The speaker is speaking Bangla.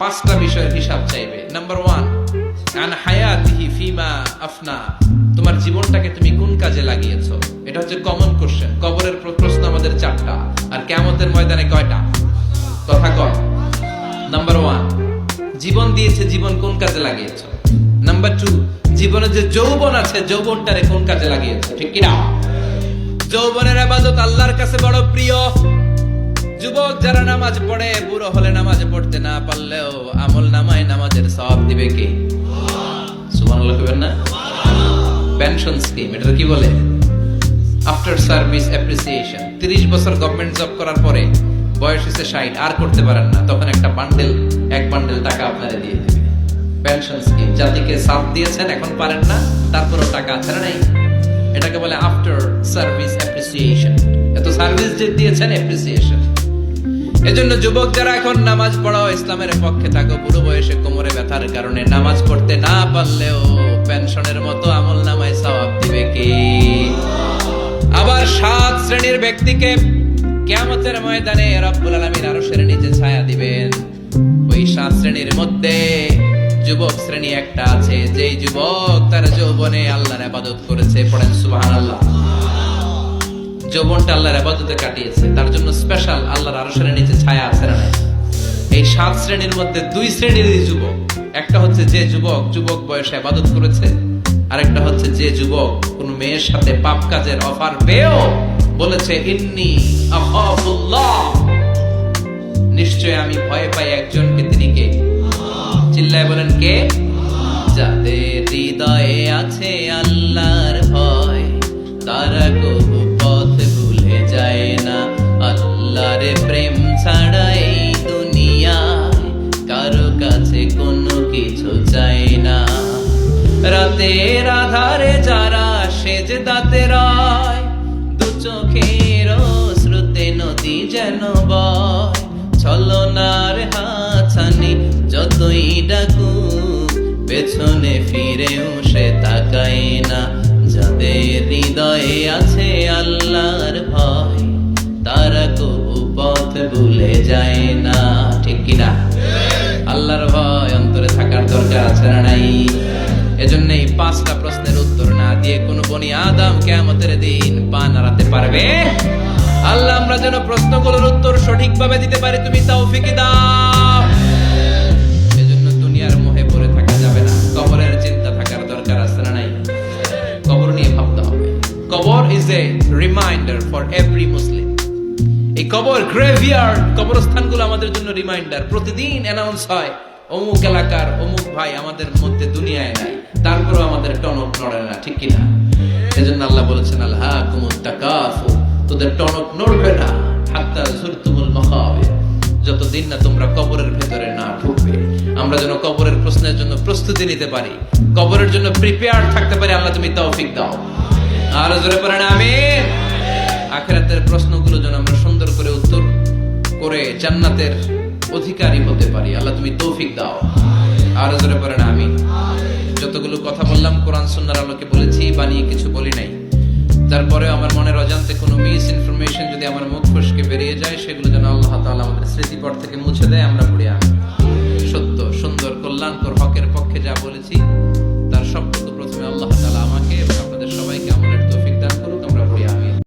পাঁচটা বিষয়ের হিসাব চাইবে। নাম্বার ওয়ান আন হায়াতিহি ফিমা আফনা তোমার জীবনটাকে তুমি কোন কাজে লাগিয়েছো? এটা হচ্ছে কমন কোশ্চেন কবরের প্রশ্ন আমাদের চারটা। আর কেমতের ময়দানে কয়টা? কথা কর নাম্বার ওয়ান জীবন দিয়েছে জীবন কোন কাজে লাগিয়েছো? নাম্বার টু জীবনে যে যৌবন আছে, যৌবনটারে কোন কাজে লাগিয়েছো? ঠিক কিনা? যৌবনের আবাদত আল্লাহর কাছে বড় প্রিয়। যুবক যারা নামাজ পড়ে, বুড়ো হলে নামাজ পড়তে না পারলেও আমল নামায় নামাজের সব দিবে কে? না? পেনশন স্কিম এটা কি বলে? আফটার সার্ভিস অ্যাপ্রিসিয়েশন 30 বছর গভর্নমেন্ট জব করার পরে বয়স হচ্ছে 60 আর করতে পারেন না, তখন একটা বান্ডেল এক বান্ডেল টাকা আপনারে দিয়ে দিবে। পেনশন স্কিম জাতিকে সাথ দিয়েছেন, এখন পারেন না, তারপরও টাকা নাই? এটাকে বলে আফটার সার্ভিস অ্যাপ্রিসিয়েশন এত সার্ভিস যে দিয়েছেন অ্যাপ্রিসিয়েশন এজন্য যুবক যারা এখন নামাজ পড়াও ইসলামের পক্ষে থাকো। পুরো বয়সে কোমরে ব্যথার কারণে নামাজ পড়তে না পারলেও পেনশনের মতো আমল নামায় সওয়াব দিবে কি? আবার সাত শ্রেণির ব্যক্তিকে কিয়ামতের ময়দানে রব্বুল আলামিন আরশের নিচে ছায়া দিবেন। ওই সাত শ্রেণির মধ্যে যুবক শ্রেণি একটা আছে, যেই যুবক তার যৌবনে আল্লাহর ইবাদত করেছে, পড়েন সুবহানাল্লাহ। যৌবনটা আল্লাহর আবাদতে কাটিয়েছে, তার জন্য স্পেশাল আল্লাহর আরও আরশের নিচে ছায়া আছে না এই সাত শ্রেণির মধ্যে দুই শ্রেণির যুবক। একটা হচ্ছে যে যুবক যুবক বয়সে আবাদত করেছে। আরেকটা হচ্ছে যে যুবক, কোন মেয়ের সাথে পাপ কাজের অফার পেয়েও বলেছে, ইন্নি নিশ্চয় আমি ভয় পাই একজনকে, তিনি কে? চিল্লায় বলেন, কে? যাদের হৃদয়ে আছে আল্লাহর ভয়, তারা কবু প্রেম ছাড়া এই দুনিয়ায় কারও কাছে কোনো কিছু চাই না। রাতের আধারে যারা সেজ দাতে রয়, দু চোখের শ্রুতে নদী যেন বয়। ছলনার হাছানি যতই ডাকু পেছনে ফিরেও সে তাকায় না। যাদের হৃদয়ে আছে পথ ভুলে যায় না, ঠিক কিনা? আল্লাহর ভয় অন্তরে থাকার দরকার আছে না নাই? এজন্য এই পাঁচটা প্রশ্নের উত্তর না দিয়ে কোন বনি আদম কেমতের দিন পা নাড়াতে পারবে? আল্লাহ, আমরা যেন প্রশ্নগুলোর উত্তর সঠিকভাবে দিতে পারি, তুমি তৌফিক দাও। এজন্য দুনিয়ার মোহে পড়ে থাকা যাবে না, কবরের চিন্তা থাকার দরকার আছে না নাই? কবর নিয়ে ভাবতে হবে। কবর is a reminder for every Muslim কবর গ্রেভিয়ার্ড কবরস্থানগুলো আমাদের জন্য রিমাইন্ডার প্রতিদিন অ্যানাউন্স হয়, অমুক এলাকার অমুক ভাই আমাদের মধ্যে দুনিয়ায় নাই, তারপরেও আমাদের টনক নড়ে না, ঠিক কিনা? এজন্য আল্লাহ বলেছেন আল্লাহ কুমুত তাকাফু তোদের টনক নড়বে না, হাত্তা জুরতুমুল মাকাবির যতদিন না তোমরা কবরের ভেতরে না ঢুকবে, আমরা যেন কবরের প্রশ্নের জন্য প্রস্তুতি নিতে পারি, কবরের জন্য প্রিপেয়ার থাকতে পারি, আল্লাহ তুমি তৌফিক দাও। আর জোরে পড়েন আমিন। আখেরাতের প্রশ্নগুলো যেন আমরা উত্তর করে জান্নাতের অধিকারী হতে পারি। আল্লাহ তুমি তৌফিক দাও। আর জোরে না আমি যতগুলো কথা বললাম, কোরআন সন্ন্যার আলোকে বলেছি, বানিয়ে কিছু বলি নাই। তারপরে আমার মনের অজান্তে কোনো মিস ইনফরমেশন যদি আমার মুখ ফসকে বেরিয়ে যায়, সেগুলো যেন আল্লাহ তালা আমাদের স্মৃতিপট থেকে মুছে দেয়, আমরা পড়ি আমি সত্য, সুন্দর, কল্যাণকর হকের পক্ষে যা বলেছি